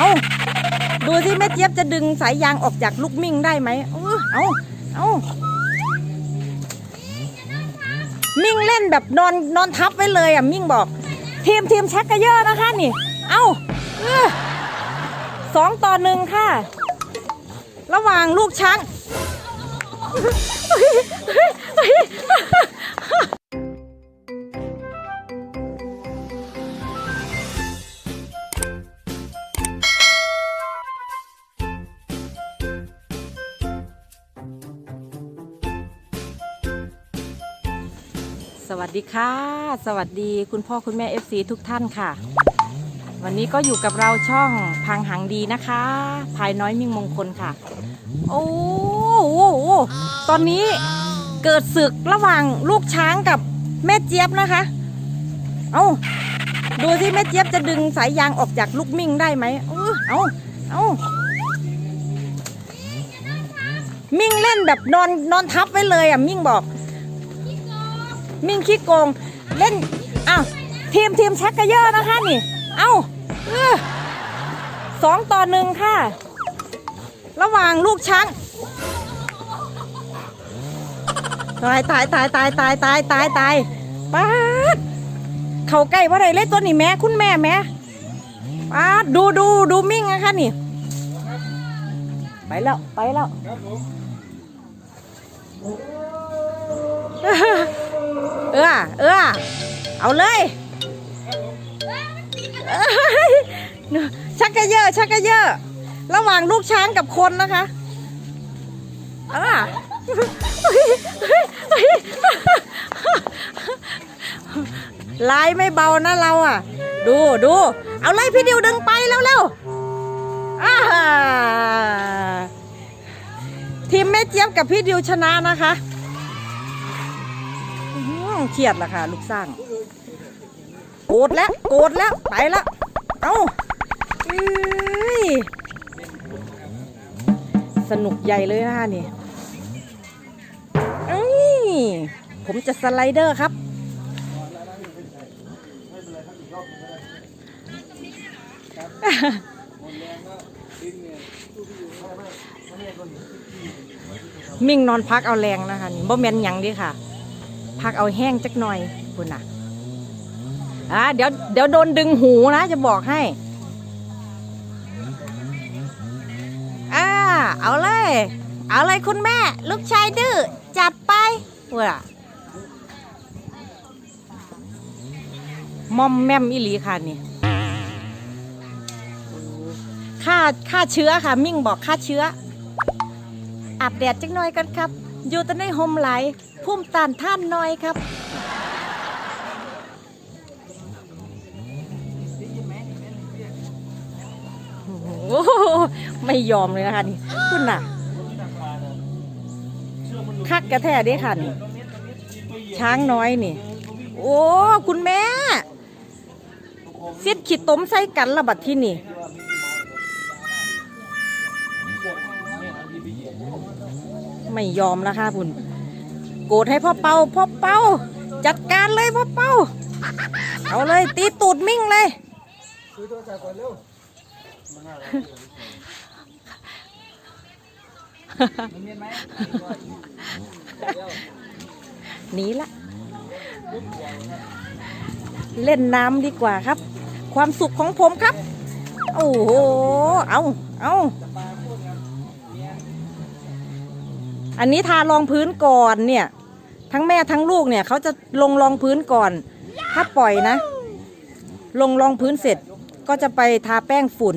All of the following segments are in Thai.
เอาดูสิแม่เจี๊ยบจะดึงสายยางออกจากลูกมิ่งได้ไหมเออเอาเอามิ่งเล่นแบบนอนนอนทับไว้เลยอะมิ่งบอก ทีมทีมชักกระเยอะนะคะนี่ เอาสองต่อหนึ่งค่ะ ระหว่างลูกช้าง สวัสดีค่ะ สวัสดีคุณพ่อคุณแม่ FC ทุกท่านค่ะ วันนี้ก็อยู่กับเราช่องพังหังดีนะคะ ภายน้อยมิ่งมงคลค่ะ โอ้โหตอนนี้เกิดศึกระหว่างลูกช้างกับแม่เจี๊ยบนะคะ เอาดูสิแม่เจี๊ยบจะดึงสายยางออกจากลูกมิ่งได้ไหมเออเอาเอามิ่งเล่นแบบนอนนอนทับไว้เลยอะมิ่งบอก มิ่งขี้โกง เล่นอ้าวทีมทีมชักกระเยอะนะคะนี่ เอ้าเออสองต่อหนึ่งค่ะ ระหว่างลูกช้างตายตายตายตายตายตายตายตายป้าดเขาใกล้ว่าไรเล่นตัวนี้แม่คุณแม่แม่ป้าดดูดูดูมิ่งนะคะนี่ ไปแล้ว ไปแล้ว ออเออเอาเลยชักกระเยอะชักกระเยอะ ระหว่างลูกช้างกับคนนะคะเออลายไม่เบานะเราอะ ดูดูเอาเลยพี่ดิวดึงไปแล้วเร็วทีมแม่เจี๊ยบกับพี่ดิวชนะนะคะ อื้อหือเครียดละค่ะ ลูกสร้างโกรธแล้วโกรธแล้วไปล้วเอ้าเอ้ยสนุกใหญ่เลยนะคะนี่เอ้ยผมจะสไลเดอร์ครับ มิ่งนอนพักเอาแรงนะคะนี่บ่แมนยังดิค่ะ พักเอาแห้งจักหน่อยคุณน่ะอ่าเดี๋ยวเดี๋ยวโดนดึงหูนะจะบอกให้อ่าเอาเลย เอาเลยคุณแม่ ลูกชายดื้อจัดไปว่ะมอมแมมอิลีค่ะนี่ค่าค่าเชื้อค่ะ มิ่งบอกค่าเชื้ออาบแดดจักหน่อยกันครับ อยู่แต่ในโฮมไลท์ พุ่มตานท่านหน่อยครับ โอ้โหไม่ยอมเลยนะคะนี่คุณน่ะ คักกระแท้เด้ค่ะนี่ช้างน้อยนี่ โอ้ คุณแม่ซิดขีดต้มใส่กันละบัดที่นี่ไม่ยอมแล้วค่ะคุณ กรธให้พ่อเปาพ่อเปาจัดการเลยพ่อเปาเอาเลยตีตูดมิ่งเลยหนีละ เล่นน้ำดีกว่าครับ ความสุขของผมครับ โอ้โห เอาเอาอันนี้ทารองพื้นก่อนเนี่ย ทั้งแม่ทั้งลูกเนี่ยเขาจะลงรองพื้นก่อน ถ้าปล่อยนะ ลงรองพื้นเสร็จก็จะไปทาแป้งฝุ่น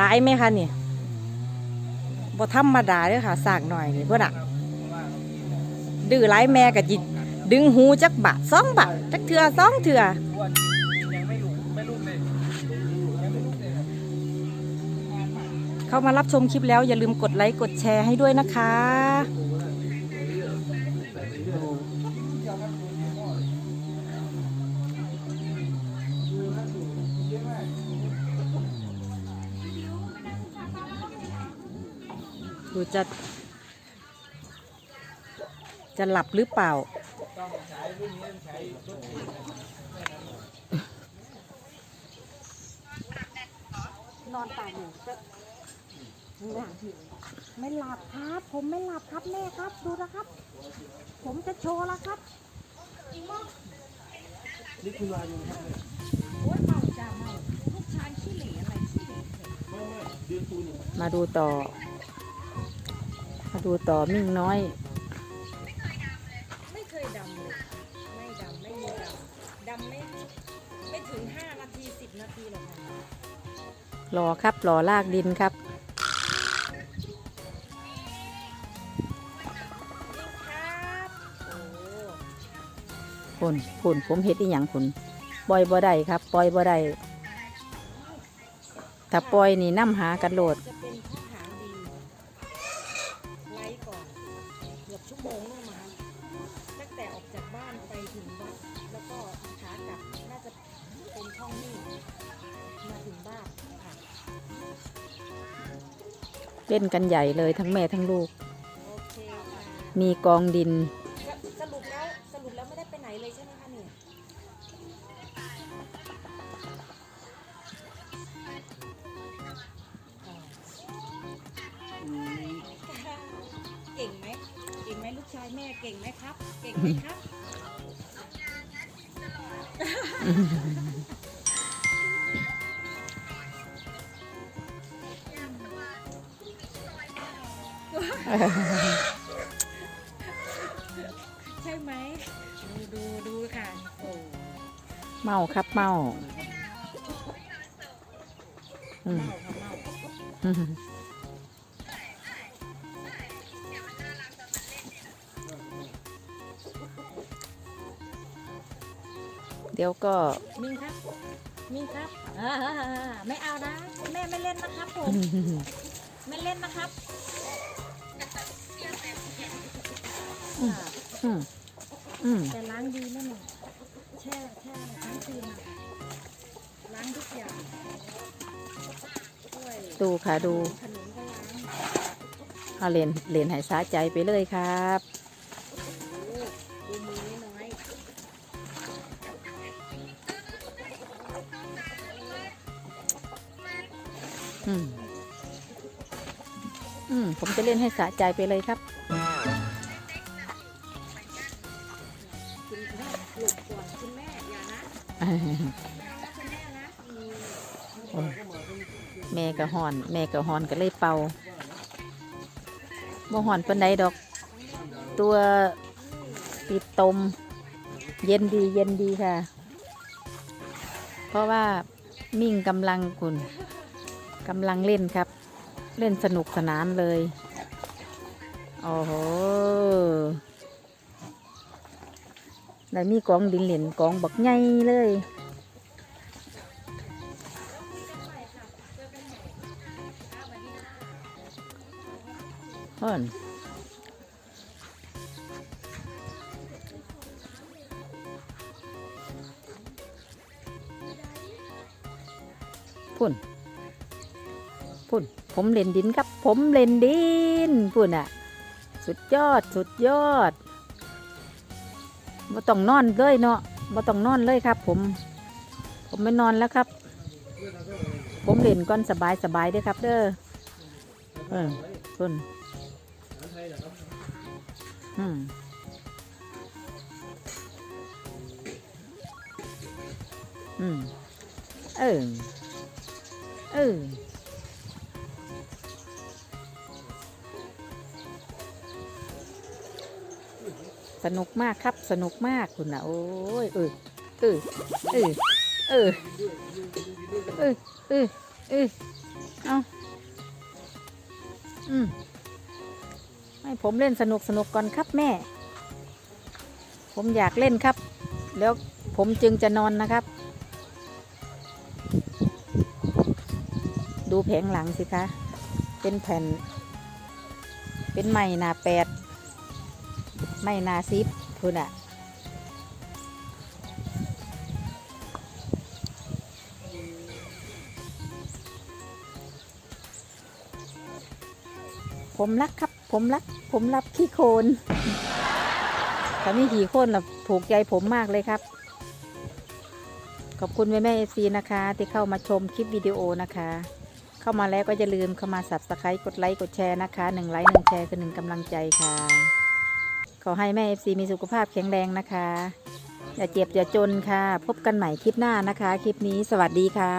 ร้ายไหมคะเนี่ยบ่ธรรมดาเลยค่ะสากหน่อยนี่เพื่อนอะดื้อร้ายแม่กับจิดึงหูจักบาทสองบาทจักเถื่อสองเถื่อ เข้ามารับชมคลิปแล้วอย่าลืมกดไลค์กดแชร์ให้ด้วยนะคะ ดูจะ จะหลับหรือเปล่า นอนตากอยู่ ไม่หลับครับ ผมไม่หลับครับแม่ครับ ดูนะครับ ผมจะโชว์แล้วครับนี่คุณวาอยู่นะครับโอ้ยเมาจ้าเมาลูกชายขี้เหร่อะไรขี้เหร่ไม่ไม่เดือนปูนอยู่มาดูต่อ มาดูต่อมิ่งน้อย ไม่เคยดำเลยไม่ดำไม่มีดำดำไม่ไม่ถึง5นาที10นาทีหรอกค่ะรอครับรอลากดินครับครับ คุณคุณผมเฮ็ดอีหยังคุณปล่อยบ่ได้ครับ ปล่อยบ่ได้ถ้าปล่อยนี่น้ำหากันโหลดจะเป็นหางดีไล่ก่อนเกือบชั่วโมงนู่นมาตั้งแต่ออกจากบ้านไปถึงวัดแล้วก็ขากลับน่าจะเป็นช่องนี้มาถึงบ้านค่ะเล่นกันใหญ่เลยทั้งแม่ทั้งลูก โอเคค่ะ มีกองดิน เลยใช่ไหมคะเนี่ยเก่งไหมเก่งไหมลูกชายแม่เก่งไหมครับ เก่งไหมครับใช่ เมาครับเมาอืมเมาค่ะเมาอืมเดี๋ยวก็มิงครับ มิงครับอ่าไม่เอานะ แม่ไม่เล่นนะครับผม ไม่เล่นนะครับอืมอืม ดูค่ะดูขนมก็ล้างเอาเลนเลนใหายสาใจไปเลยครับโอ้ดูมือน้อยอืมอืมผมจะเล่นให้สะใจไปเลยครับๆคุณแม่หลบก่อนคุณแม่อย่านะ แม่กะหอน แม่กะหอนก็เลยเป่าบ่หอนปันใดดอก ตัวติดตม เย็นดีเย็นดีค่ะ เพราะว่ามิ่งกำลังคุณกำลังเล่นครับ เล่นสนุกสนานเลย โอ้โหแล้วมีกองดินเหรียญกองบักใหญ่เลย พ่อนพุ่น พุ่น ผมเล่นดินครับ ผมเล่นดิน พุ่นอะสุดยอด สุดยอดบ่ต้องนอนเลยเนาะบ่ต้องนอนเลยครับ ผม ผมไม่นอนแล้วครับ ผมเล่นก่อนสบายสบายด้อครับ เด้อ เออพุ่น อืมอืมเออเออสนุกมากครับสนุกมากคุณนะโอ้ยเออเออเออเออเออเออเออเอาอืม ให้ผมเล่นสนุกสนุกก่อนครับแม่ ผมอยากเล่นครับ แล้วผมจึงจะนอนนะครับ ดูแผงหลังสิคะ เป็นแผ่น เป็นไม้หนาแปดไม่นาซิปพุ่นอะผมรักครับ ผมรัก ผมรับขี้โคลนถ้าไม่ขี่โคลนล่ะถูกใจผมมากเลยครับ ขอบคุณแม่แม่เอซีนะคะ ที่เข้ามาชมคลิปวิดีโอนะคะ เข้ามาแล้วก็อย่าลืมเข้ามาสับสไครต์กดไลค์กดแชร์นะคะหนึ่งไลค์หนึ่งแชร์คือหนึ่งกำลังใจค่ะ ขอให้แม่เอฟซีมีสุขภาพแข็งแรงนะคะ อย่าเจ็บอย่าจนค่ะ พบกันใหม่คลิปหน้านะคะ คลิปนี้สวัสดีค่ะ